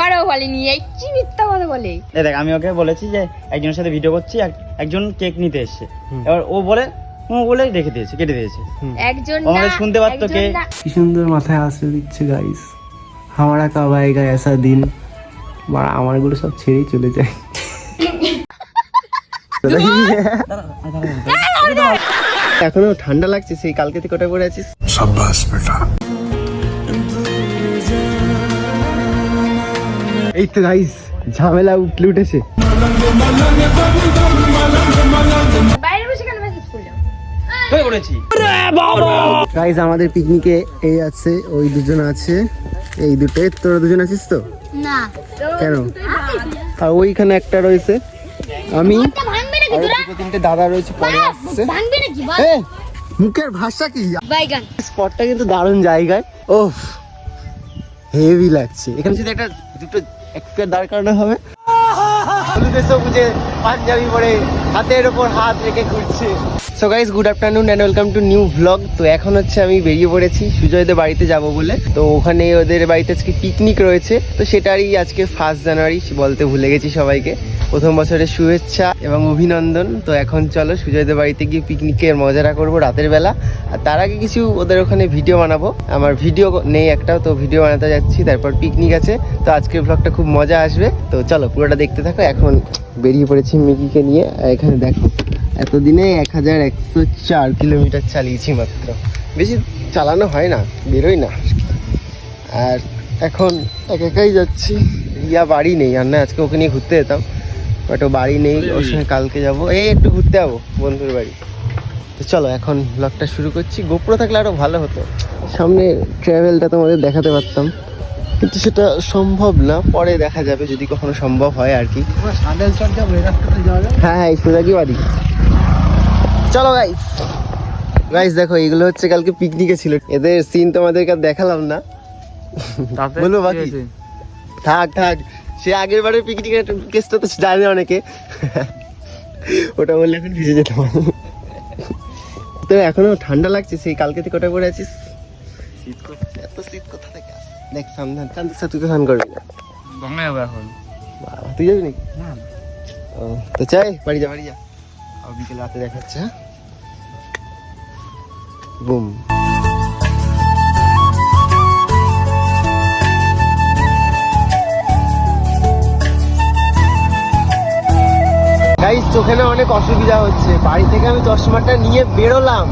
একবারও বলেনি এই কি মিথ্যা কথা বলে? এই দেখ আমি ওকে বলেছি যে একজনের সাথে ভিডিও করছি এক- একজন কেক নিতে এসছে। এবার ও বলে ও বলে রেখে দিয়েছে কেটে দিয়েছে। একজন না শুনতে পারতো কে? কি সুন্দর মাথায় আসতে দিচ্ছে গাইস হামারা কাব আয়েগা এসা দিন বা আমারগুলো সব ছেড়েই চলে যায়। এখনও ঠান্ডা লাগছে সেই কালকে থেকে কোথায় পড়ে আছিস। এই তো গাইস ঝামেলা উঠলে উঠেছে। গাইস আমাদের পিকনিকে এই আছে ওই দুজন আছে এই দুটো তোরা দুজন আছিস তো? না। কেন? আর ওইখানে একটা রয়েছে। আমি দুটো তিনটে দাদা রয়েছে পরে আসছে। ভাঙবে নাকি? এ, মুখের ভাষা কি? স্পটটা কিন্তু দারুণ জায়গায়। ও হেভি লাগছে। এখানে যদি একটা দুটো এক পেয়ার দাঁড় করানো হবে। হলুদে সবুজে পাঞ্জাবি পরে হাতের ওপর হাত রেখে ঘুরছে। So guys good afternoon and welcome to new vlog তো এখন হচ্ছে আমি বেরিয়ে পড়েছি, সুজয়দের বাড়িতে যাব বলে। তো ওখানে ওদের বাড়িতে আজকে পিকনিক রয়েছে। তো সেটারই আজকে ফার্স্ট জানুয়ারি বলতে ভুলে গেছি সবাইকে। প্রথম বছরের শুভেচ্ছা এবং অভিনন্দন। তো এখন চলো সুজয়দের বাড়িতে গিয়ে পিকনিকের মজাটা করব রাতের বেলা। আর তার আগে কিছু ওদের ওখানে ভিডিও বানাবো। আমার ভিডিও নেই একটাও, তো ভিডিও বানাতে যাচ্ছি, তারপর পিকনিক আছে। তো আজকের ব্লগটা খুব মজা আসবে। তো চলো পুরোটা দেখতে থাকো। এখন বেরিয়ে পড়েছি মিকিকে নিয়ে। এখানে দেখো, এতদিনে এক হাজার একশো চার কিলোমিটার চালিয়েছি মাত্র। বেশি চালানো হয় না, বেরোই না। আর এখন এক একাই যাচ্ছি। রিয়া বাড়ি নেই, আর না, আজকে ওকে নিয়ে ঘুরতে যেতাম। বাট ও বাড়ি নেই ওর সঙ্গে কালকে যাব। এই একটু ঘুরতে যাব বন্ধুর বাড়ি। তো চলো এখন ব্লগটা শুরু করছি। গোপ্রো থাকলে আরও ভালো হতো। সামনে ট্রাভেলটা তোমাদের দেখাতে পারতাম। কিন্তু সেটা সম্ভব না পরে দেখা যাবে যদি কখনো সম্ভব হয় আর কি। হ্যাঁ হ্যাঁ এই সোজাকি বাড়ি। চলো গাইস গাইস দেখো এগুলো হচ্ছে কালকে পিকনিকে ছিল। এদের সিন তোমাদেরকে দেখালাম না। বলো বাকি। থাক থাক। সে আগের বারের পিকনিকের কেসটা তো জানে অনেকে। ওটা বললে এখন ভিজে যেতাম তো এখনও ঠান্ডা লাগছে সেই কালকে থেকে ওটা পরে আছিস? শীত করছে এত শীত কোথা থেকে আসে দেখ সামনে চান্দ তুই তো স্নান করবি না। গঙ্গায় যাব এখন। বাবা, তুই যাবি নাকি? ও, তো চাই বাড়ি যা। বাড়ি যা। আর বিকেল রাতে দেখাচ্ছে হ্যাঁ? বুম। গাইস চোখে না অনেক অসুবিধা হচ্ছে। বাড়ি থেকে আমি চশমাটা নিয়ে বেরোলাম।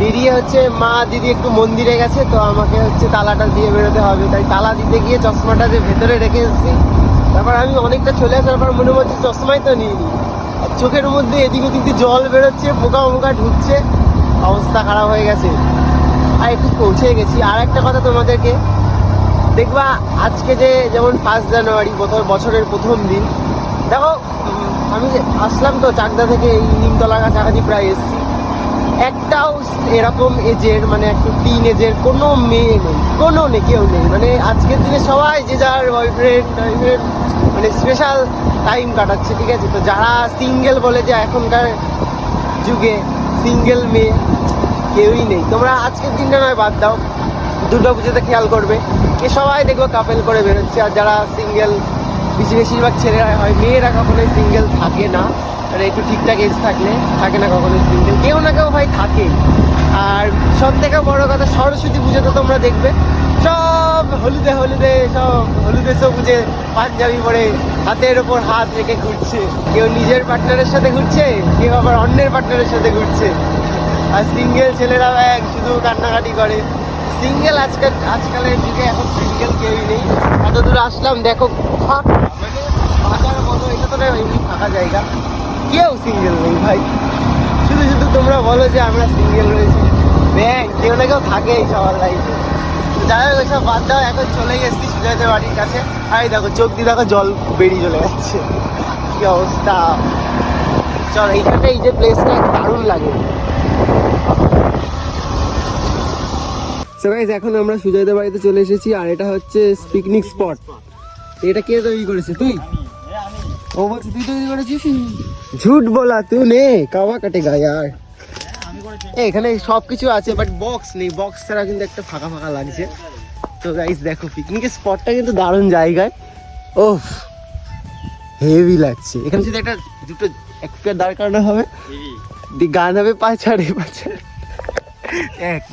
বেরিয়ে হচ্ছে মা দিদি একটু মন্দিরে গেছে, তো আমাকে হচ্ছে তালাটা দিয়ে বেরোতে হবে। তাই তালা দিতে গিয়ে চশমাটা যে ভেতরে রেখে এসেছি, তারপর আমি অনেকটা চলে আসার পর মনে হচ্ছে চশমাই তো নিইনি আর চোখের মধ্যে এদিক ওদিক জল বেরোচ্ছে, পোকা মোকা ঢুকছে, অবস্থা খারাপ হয়ে গেছে। আর একটু পৌঁছে গেছি। আর একটা কথা তোমাদেরকে, দেখবা আজকে যে যেমন ফার্স্ট জানুয়ারি, বছর বছরের প্রথম দিন, দেখো আমি আসলাম তো চাকদা থেকে এই নিমতলা কাছাকাছি প্রায় এসেছি। একটাও এরকম এজের মানে একটু টিন এজের কোনো মেয়ে নেই, কোনো নেই, কেউ নেই। মানে আজকের দিনে সবাই যে যার বয়ফ্রেন্ড বয়ফ্রেন্ড মানে স্পেশাল টাইম কাটাচ্ছে, ঠিক আছে? তো যারা সিঙ্গেল বলে যে এখনকার যুগে সিঙ্গেল মেয়ে কেউই নেই। তোমরা আজকের দিনটা নয়, বাদ দাও। দুর্গা পুজোতে খেয়াল করবে। এ সবাই দেখব কাপেল করে বেরোচ্ছে, আর যারা সিঙ্গেল বেশিরভাগ ছেলেরা হয়, মেয়েরা কখনোই সিঙ্গেল থাকে না। মানে একটু ঠিকঠাক এজ থাকলে থাকে না কখনোই সিঙ্গেল কেউ না কেউ হয় থাকে। আর সব থেকে বড় কথা, সরস্বতী পুজোতে তোমরা দেখবে। সব হলুদে হলুদে, সব হলুদে সবুজে পাঞ্জাবি পরে হাতের ওপর হাত রেখে ঘুরছে। কেউ নিজের পার্টনারের সাথে ঘুরছে, কেউ আবার অন্যের পার্টনারের সাথে ঘুরছে। আর সিঙ্গেল ছেলেরা এক, শুধু কান্নাকাটি করে। সিঙ্গেল আজকাল আজকালের যুগে এখন সিঙ্গেল কেউই নেই। এত দূর আসলাম, দেখো তো এমনি ফাঁকা জায়গা। কেউ সিঙ্গেল নেই ভাই। শুধু শুধু তোমরা বলো যে আমরা সিঙ্গেল রয়েছি। ব্যাং কেউ না কেউ থাকে এই সবার লাইফে যাই হোক সব বাদ দাও, এখন চলে গেছি সুজয়দের বাড়ির কাছে। আর দেখো, চোখ দিয়ে দেখো জল বেরিয়ে চলে যাচ্ছে। কি অবস্থা। চল, এইখানটা এই যে প্লেসটা দারুণ লাগে। সো গাইস এখন আমরা সুজয়দের বাড়িতে চলে এসেছি আর এটা হচ্ছে পিকনিক স্পট এটা কে তৈরি করেছে? তুই? ও বলছে তুই তৈরি করেছিস? ঝুট বলা তুই নে কাওয়া কাটেগা यार আর। এখানে সব কিছু আছে বাট বক্স নেই। বক্স ছাড়া কিন্তু একটা ফাঁকা ফাঁকা লাগছে। তো গাইস দেখো পিকনিকের স্পটটা কিন্তু দারুণ জায়গায় ও হেভি লাগছে। এখানে যদি একটা দুটো এক দাঁড় করানো হবে। দি গান হবে পাছাড়ে পাছাড়ে এ,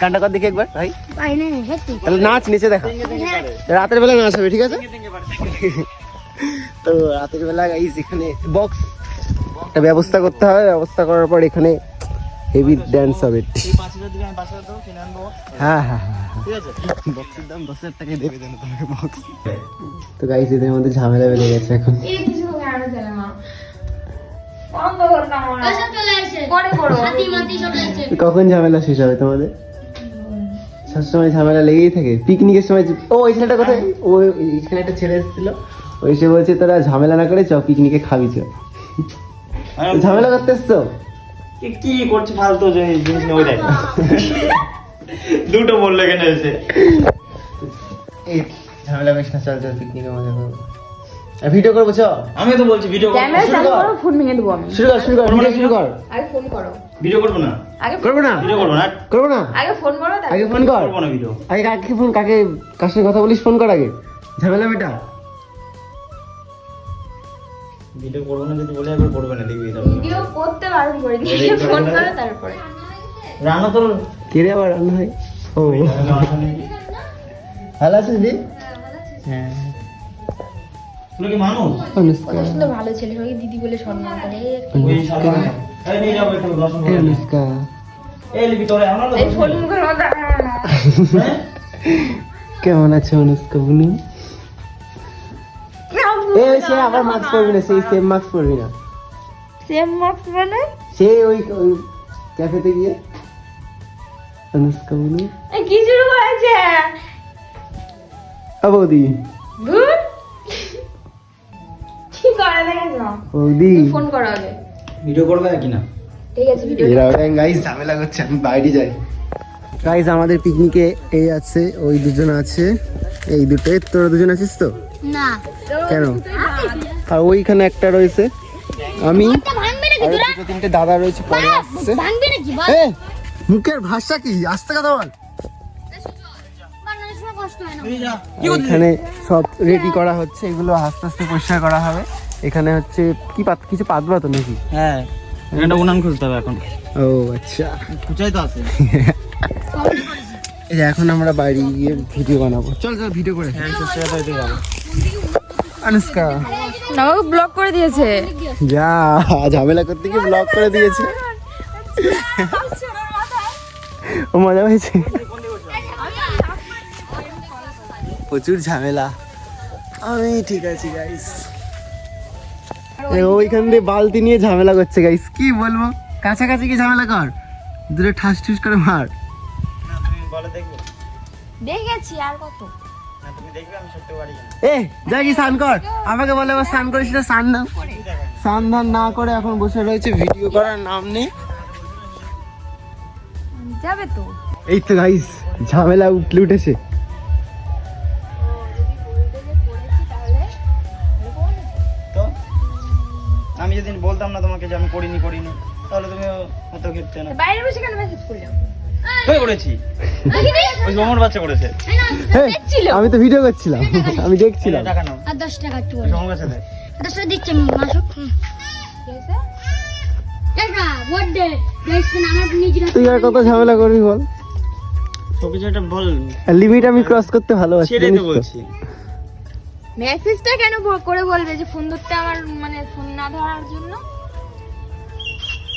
গানটা কর দেখি একবার ভাই। তাহলে নাচ নিচে দেখা। রাতের বেলা নাচ হবে ঠিক আছে? তো রাতের বেলা গাইস এখানে বক্স একটা ব্যবস্থা করতে হবে ব্যবস্থা করার পর এখানে হেভি ড্যান্স হবে। হ্যাঁ হ্যাঁ হ্যাঁ বক্সের দাম দশ হাজার টাকায় দেবে দেন তোমাকে বক্স তো গাইস এদের মধ্যে ঝামেলা বেড়ে গেছে এখন। কখন ঝামেলা শেষ হবে তোমাদের? সবসময় ঝামেলা লেগেই থাকে। পিকনিকের সময় ও ওই ছেলেটা কোথায়? ও এখানে একটা ছেলে এসেছিল। ওই সে বলছে তোরা ঝামেলা না করে চ পিকনিকে খাবি চ ঝামেলা করতে এসছো? কি- কি করছে ফালতু জিনিস নিয়ে ওই দেখ। দুটো বলল এখানে এসে। এই ঝামেলা বেশ না চল চল পিকনিকে মজা করব ভিডিও করব চ আমি তো বলছি ভিডিও ক্যামেরা চালু করো ফোন ভেঙে দেবো আমি। শুরু কর শুরু কর ভিডিও শুরু কর। আগে ফোন করো। ভিডিও করব না? আগে করব না? ভিডিও করব না? করব না? আগে ফোন করো আগে ফোন কর। করব না ভিডিও আগে কাকে ফোন কাকে কার কথা বলিস ফোন কর আগে। ঝামেলা মেটা ভিডিও করব না যদি বলে একবার করবে না দেখবি ভিডিও করতে বারণ করে ফোন করো তারপরে। রান্না তোর কে রে আবার রান্না হয়? ও। ভালো আছিস দি? হ্যাঁ তুই কি মানুষ? অনুষ্কা কত ভালো ছেলে সবাই দিদি বলে সম্মান করে। অনুষ্কা এই নিয়ে যাব একটু রসুন অনুষ্কা এই লিপি তোরে আমার এই ফোন মুখের মধ্যে হ্যাঁ? কেমন আছে অনুষ্কা বুনু? এ সে আবার মাস্ক পরবি না সেই সেম মাস্ক পরবি না। সেম মার্কস মানে? সে ওই ওই ক্যাফেতে গিয়ে। অনুষ্কা বুনু। কি শুরু দেখেছ বৌদি ফোন করো আগে। ভিডিও করবে কি না? ঠিক আছে ভিডিও এরা গাইস ঝামেলা করছে আমি বাইরে যাই। গাইস আমাদের পিকনিকে এই আছে ওই দুজন আছে এই দুটো তোরা দুজন আছিস তো? না। কেন? আর ওইখানে একটা রয়েছে। আমি আর দুটো তিনটে দাদা রয়েছে পরে আসছে। ভাঙবে নাকি? এ মুখের ভাষা কি? আস্তে কথা বল। এখানে সব রেডি করা হচ্ছে এগুলো আস্তে আস্তে পরিষ্কার করা হবে। এখানে হচ্ছে কি পাত কিছু পাতবা তো নাকি? হ্যাঁ এখানটা উনান খুলতে হবে এখন। ও আচ্ছা। খুঁচাই তো আছে। এই এখন আমরা বাইরে গিয়ে ভিডিও বানাবো। চল চল ভিডিও করে। হ্যাঁ যাবে যাব অনুষ্কা আমাকে ব্লক করে দিয়েছে। যা ঝামেলা করতে গিয়ে ব্লক করে দিয়েছে। ও মজা হয়েছে। প্রচুর ঝামেলা। আমি ঠিক আছি গাইস ওইখান দিয়ে বালতি নিয়ে ঝামেলা করছে গাইস কি বলব? কাছাকাছি কি ঝামেলা কর? দূরে ঠাস ঠুস করে মার। না তুমি বলে দেখবে। দেখেছি আর কত? না তুমি দেখবে আমি সত্যি বাড়ি যাব। এ যা কি স্নান কর। আমাকে বলে আবার স্নান করিস না স্নান না। স্নান ধান না করে এখন বসে রয়েছে ভিডিও করার নাম নেই। যাবে তো। এই তো গাইস ঝামেলা উঠলে উঠেছে। হয়তো খেতে না বাইরে বসে কেন মেসেজ করলাম তুই করেছি। ওই সমর বাচ্চা করেছে। আমি তো ভিডিও করছিলাম আমি দেখছিলাম। এই টাকা নাও। আর দশ টাকা একটু সমর বাচ্চা দে দশ টাকা দিচ্ছে মাসুক টাকা বড্ডে বেশ আমার নিজের তুই আর কত ঝামেলা করবি বল? লিমিট আমি ক্রস করতে ভালোবাসি সেটাই তো তো? বলছি। মেসেজটা কেন করে বলবে যে ফোন ধরতে আমার মানে ফোন না ধরার জন্য?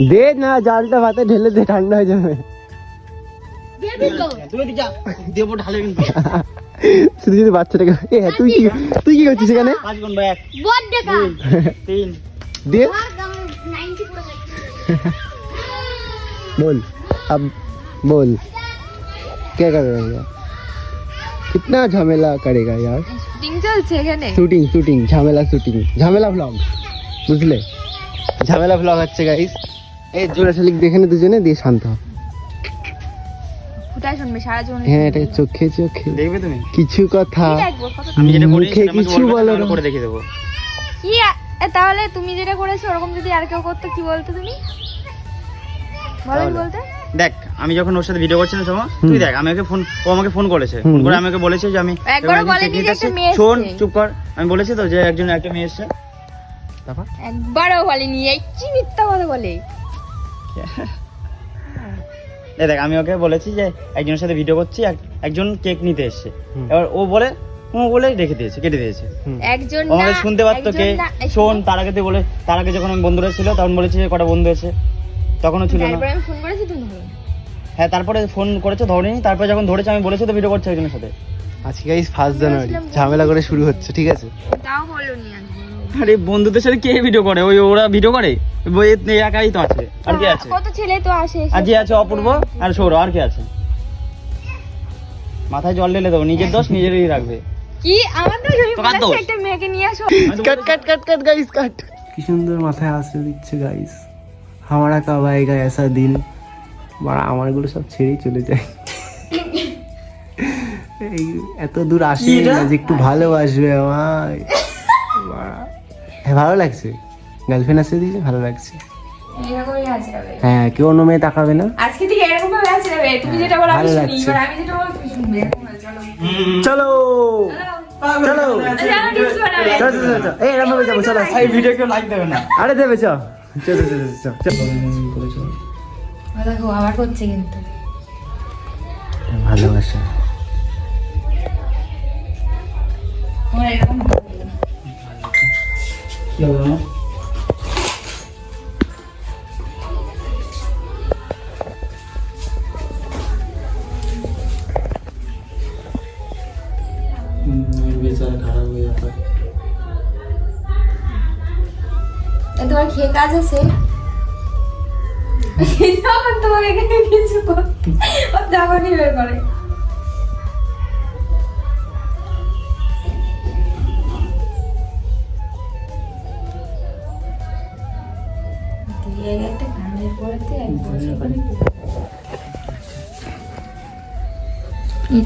দে না জালটা ভাতে ঢেলে দে ঠান্ডা হয়ে যাবে দেবি তো তুমি দিকে দেবো ঢালে কিন্তু শুধু যদি বাচ্চাটাকে এ হ্যাঁ তুই কি তুই কি করছিস এখানে পাঁচ গুণ বা এক বড্ডে কা তিন দে আর দাম 90 পুরো बोल अब बोल क्या कर रहे हो कितना झमेला करेगा यार শুটিং চলছে এখানে শুটিং শুটিং ঝামেলা শুটিং ঝামেলা ব্লগ বুঝলে ঝামেলা ব্লগ হচ্ছে গাইস এই জোড়া শালিক দেখে নে দুজনে দিয়ে শান্ত হ। ফুটাই শুনবে? সারা জীবন হ্যাঁ এটা চোখে চোখে। দেখবে তুমি? কিছু কথা। কি দেখব? কত আমি যেটা করি আমাকে কিছু বলো করে দেখিয়ে দেবো। কি তাহলে তুমি যেটা করেছ ওরকম যদি আর কেউ করতো কি বলতো তুমি? বলেন বলতে? দেখ আমি যখন ওর সাথে ভিডিও করছিলাম সময় তুই দেখ আমি ওকে ফোন ও আমাকে ফোন করেছে। ফোন করে আমাকে বলেছে যে আমি শোন চুপ কর। বলেছি তো যে একজন একটা মেয়ে এসছে। তারপর? একবারও বলেনি এই কি মিথ্যা কথা বলে? এই দেখ আমি ওকে বলেছি যে একজনের সাথে ভিডিও করছি এক- একজন কেক নিতে এসছে। এবার ও বলে ও বলে রেখে দিয়েছে কেটে দিয়েছে। একজন ও আমাকে না, শুনতে পারতো কে? শোন তার আগে তুই বলে তার আগে যখন আমি বন্ধুরা ছিল তখন বলেছি যে কটা বন্ধু এসে তখনও ছিল না। তারপরে আমি ফোন করেছি তুমি ধরো হ্যাঁ তারপরে ফোন করেছে ধরেনি। তারপরে যখন ধরেছে আমি বলেছি তো ভিডিও করছি একজনের সাথে। আজকে গাইস ফার্স্ট জানুয়ারি। ঝামেলা করে শুরু হচ্ছে ঠিক আছে? তাও বলনি আজকে। আরে বন্ধুদের সাথে কে ভিডিও করে? ওই ওরা ভিডিও করে? একাই তো আছে। আর কে আছে? কত ছেলে তো আসে আর যে আছে অপূর্ব আর সৌরভ আর কে আছে? মাথায় জল ঢেলে দেবো নিজের দোষ নিজেরই রাখবে। কি? আমার তো আমি বলেছি একটা মেয়েকে নিয়ে আসো। কাট কাট কাট কাট গাইস কাট। কি সুন্দর মাথায় আসতে দিচ্ছে গাইস হামারা কাব আয়েগা ऐसा দিন বাড়া আমারগুলো সব ছেড়েই চলে যায়। এই এত দূর আসে? না যে একটু ভালোবাসবে আমায়। হ্যাঁ ভালো লাগছে। গার্লফ্রেন্ড আসতে দিয়েছে ভালো লাগছে। এরকমই আছে হ্যাঁ কেউ অন্য মেয়ে তাকাবে না। আজকে থেকে এরকম ভাবে আছে তুমি যেটা বলো আমি ভালো শুনি। আমি যেটা বলব তুমি শুনবে। চলো। চলো। আরে দেবে চলো। চলো চলো চলো চলো ও দেখো আবার হচ্ছে কিন্তু। ভালোবাসা। এরকম কি বেচারা খারাপ হয়ে যাবে তোমার খেয়ে কাজ আছে? যখন তোমাকে এখানে কিছু তখনই বের করে। এই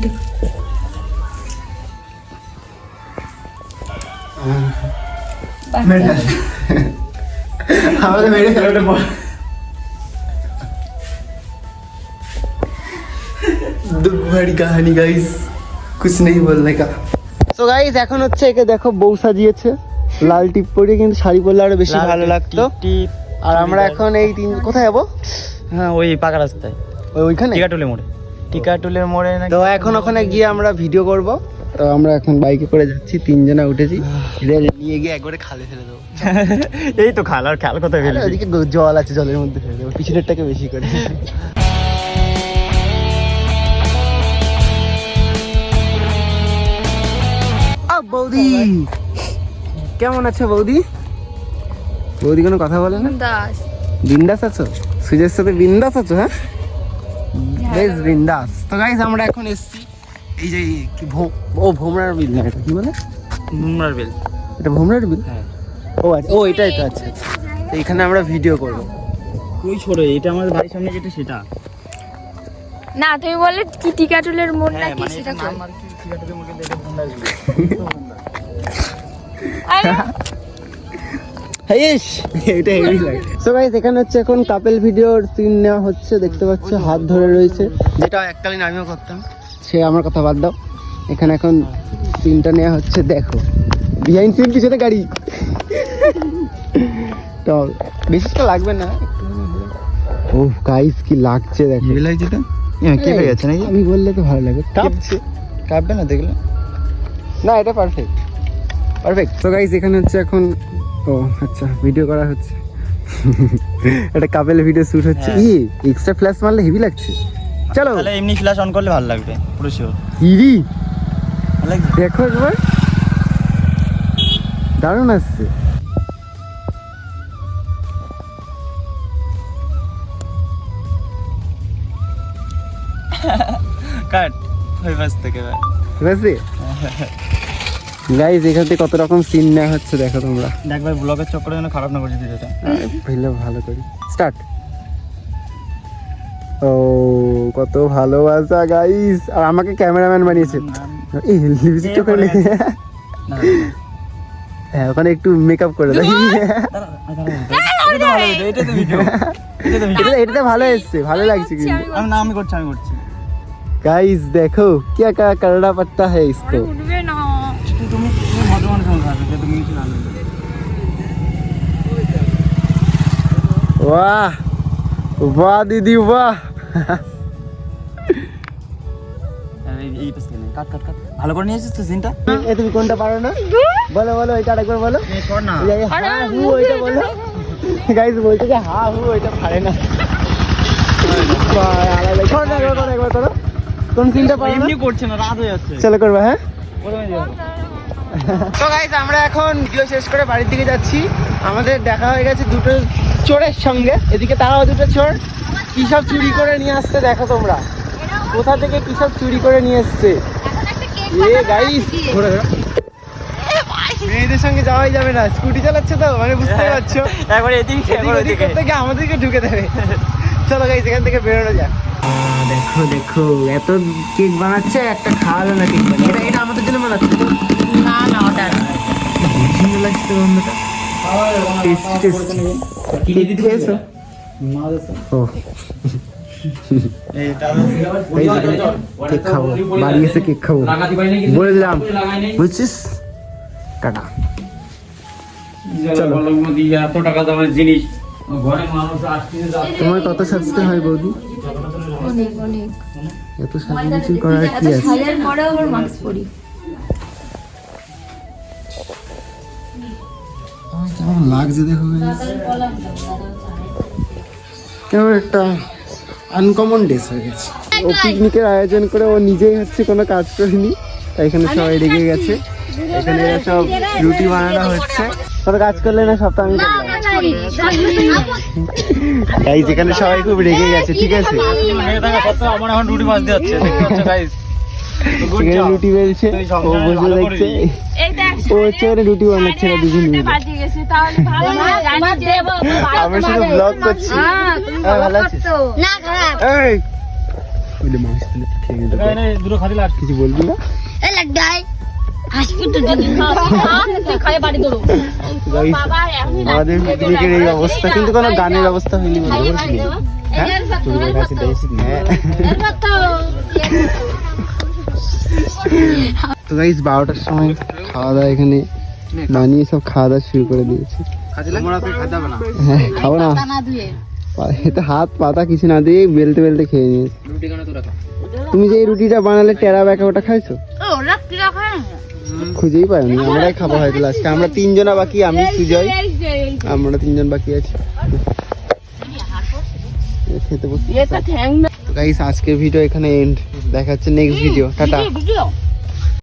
কাহানি গাইস কিছু নেই বলনে সো গাইস এখন হচ্ছে একে দেখো বউ সাজিয়েছে। লাল টিপ পরে কিন্তু শাড়ি পরলে আরও বেশি ভালো লাগতো। আর আমরা এখন এই তিন কোথায় যাব? হ্যাঁ ওই পাকা রাস্তায়। ওই ওইখানে? টিকাটুলি মোড়ে। টিকাটুলের মোড়ে তো এখন ওখানে গিয়ে আমরা ভিডিও করব। তো আমরা এখন বাইকে করে যাচ্ছি তিনজনা উঠেছি। নিয়ে গিয়ে একবারে খালে ফেলে দেবো। এই তো খাল আর খাল কোথায় ফেলবি ওদিকে জল আছে জলের মধ্যে ফেলে দেবো পিছনেরটাকে বেশি করে। বৌদি! কেমন আছো বৌদি? বৌদি কোনো কথা বলে না? দাস বিন্দাস আছো? সুজের সাথে বিন্দাস আছো হ্যাঁ? বেশ বিন্দাস। তো গাইস আমরা এখন এসছি এই যে কি ও ভোমরার বিল না এটা কি বলে? মুমরার বেল। এটা ভোমরার বিল? হ্যাঁ। ও আচ্ছা ও এটাই তো আচ্ছা তো এখানে আমরা ভিডিও করব। ওই ছোড়ে এটা আমাদের বাড়ির সামনে যেটা সেটা? না তুমি বললে কি টিকাটুলের মানে সেটা এটা কই? নাম আর কি টিকাটুলি মোড়ে এটা মুমরার বেল। হাইস এটা হেভি লাগে। সো গাইস এখানে হচ্ছে এখন কাপেল ভিডিওর সিন নেওয়া হচ্ছে। দেখতে পাচ্ছ হাত ধরে রয়েছে। যেটা এককালীন আমিও করতাম। সে আমার কথা বাদ দাও। এখানে এখন সিনটা নেওয়া হচ্ছে দেখো। বিহাইন্ড সিন পিছনে গাড়ি। তো বেশিটা লাগবে না। ও গাইস কি লাগছে দেখো। হেভি লাগছে তো হ্যাঁ কেটে গেছে নাকি? আমি বললে তো ভালো লাগে। কাঁপছে কাটবে না দেখলে? না এটা পারফেক্ট পারফেক্ট তো গাইস এখানে হচ্ছে এখন ও আচ্ছা ভিডিও করা হচ্ছে। এটা কাপেল ভিডিও শুট হচ্ছে। ই হ্যাঁ। এক্সট্রা ফ্ল্যাশ মারলে হেভি লাগছে। চলো। তাহলে এমনি ফ্ল্যাশ অন করলে ভালো লাগবে পুরো শিওর ইরি দেখো একবার। দারুণ আসছে। কাট। ওই পাশ থেকে এবার। ঠিক আছে গাইস এখান থেকে কত রকম সিন নেওয়া হচ্ছে দেখো তোমরা দেখ ভাই ব্লগের চক্করে যেন খারাপ না করছি ভিডিওটা ভালো ভালো করি স্টার্ট ও কত ভালোবাসা গাইস আর আমাকে ক্যামেরাম্যান বানিয়েছে এই লিপস্টিকটা করে না, হ্যাঁ ওখানে একটু মেকআপ করে দেয় দাঁড়া, দাঁড়া, দাঁড়া। হয়ে যাবে এটা তো ভিডিও এটা তো এটা এটাতে ভালো এসছে ভালো লাগছে করছি, কিন্তু আমি আমি না আমি করছি আমি করছি গাইস দেখো क्या क्या करना पड़ता है इसको বাহ বাহ দিদি বাহ। হ্যাঁ, এ তুমি কোনটা পারো না? বলো বলো ওইটা বলো। হা হু ওইটা বলো। হা হু ওইটা পারে না। একবার একবার কোন এমনি না হ্যাঁ আমরা এখন ভিডিও শেষ করে বাড়ির দিকে যাচ্ছি। আমাদের দেখা হয়ে গেছে দুটো চোরের সঙ্গে। এদিকে তারাও দুটো চোর। কি সব চুরি করে নিয়ে আসছে দেখো তোমরা। কোথা থেকে কিসব চুরি করে নিয়ে এসছে? এ গাইস মেয়েদের সঙ্গে যাওয়াই যাবে না। স্কুটি চালাচ্ছে তো মানে বুঝতে পারছ? একবার এদিকে এদিক গিয়ে আমাদেরকে ঢুকে দেবে। চলো গাইস এখান থেকে বেরোনো যাক। দেখো দেখো এত কেক বানাচ্ছে একটা খাওয়ালো না কেক বানিয়ে। এটা এটা আমাদের জন্য বানাচ্ছে। না না ওটা সুন্দর লাগছে টেস্টি কেক খাব বাড়ি কেক খাব বলে দিলাম বুঝছিস টাটা তোমার কত সাজতে হয় বৌদি এত সাজাগুজি করার কি আছে কেমন লাগছে দেখো কেমন একটা আনকমন ড্রেস হয়ে গেছে। ও পিকনিকের আয়োজন করে ও নিজেই হচ্ছে কোনো কাজ করেনি তাই এখানে সবাই রেগে গেছে। এখানে সব রুটি বানানো হচ্ছে। কোনো কাজ করলে না সব তো আমি তাই যেখানে সবাই খুব রেগে গেছে ঠিক আছে? আমার এখন রুটি মাছ দিয়ে রুটি বেলছে ও বসে দেখছে। ও হচ্ছে রুটি বানাচ্ছে না দুজন মিলে। তাহলে ভালো না জানি দেব আমি শুধু ব্লগ করছি। হ্যাঁ ভালো ভালো আছিস? না খারাপ। এই। বলে মাছ তুলে খেয়ে নিতে পারে। দুটো খাদি লাগ কিছু বলবি না? এ লাগাই হসপিটাল তুই খালি বাড়ি দৌড়ো Guys, বাবা এখন আমাদের পিকনিকের এই অবস্থা কিন্তু কোনো গানের অবস্থা হয়নি হ্যাঁ? তোর কাছে দিয়েছি তো গাইস বারোটার সময় খাওয়া দাওয়া এখানে। বানিয়ে সব খাওয়া দাওয়া শুরু করে দিয়েছে। না। হ্যাঁ খাব না। এতে হাত পাতা কিছু না দিয়ে বেলতে বেলতে খেয়ে নিয়েছে। তুমি যে এই রুটিটা বানালে টেরা ব্যাকা ওটা খাইছো? ও রাত্রি রাখা খুঁজেই পাইনি। আমরাই খাব হয়তো লাস্টে আমরা তিনজনা বাকি আমি সুজয়। আমরা তিনজন বাকি আছি। খেতে বসে এটা ঠ্যাং গাইস আজকের ভিডিও এখানে এন্ড দেখাচ্ছে নেক্সট ভিডিও টাটা।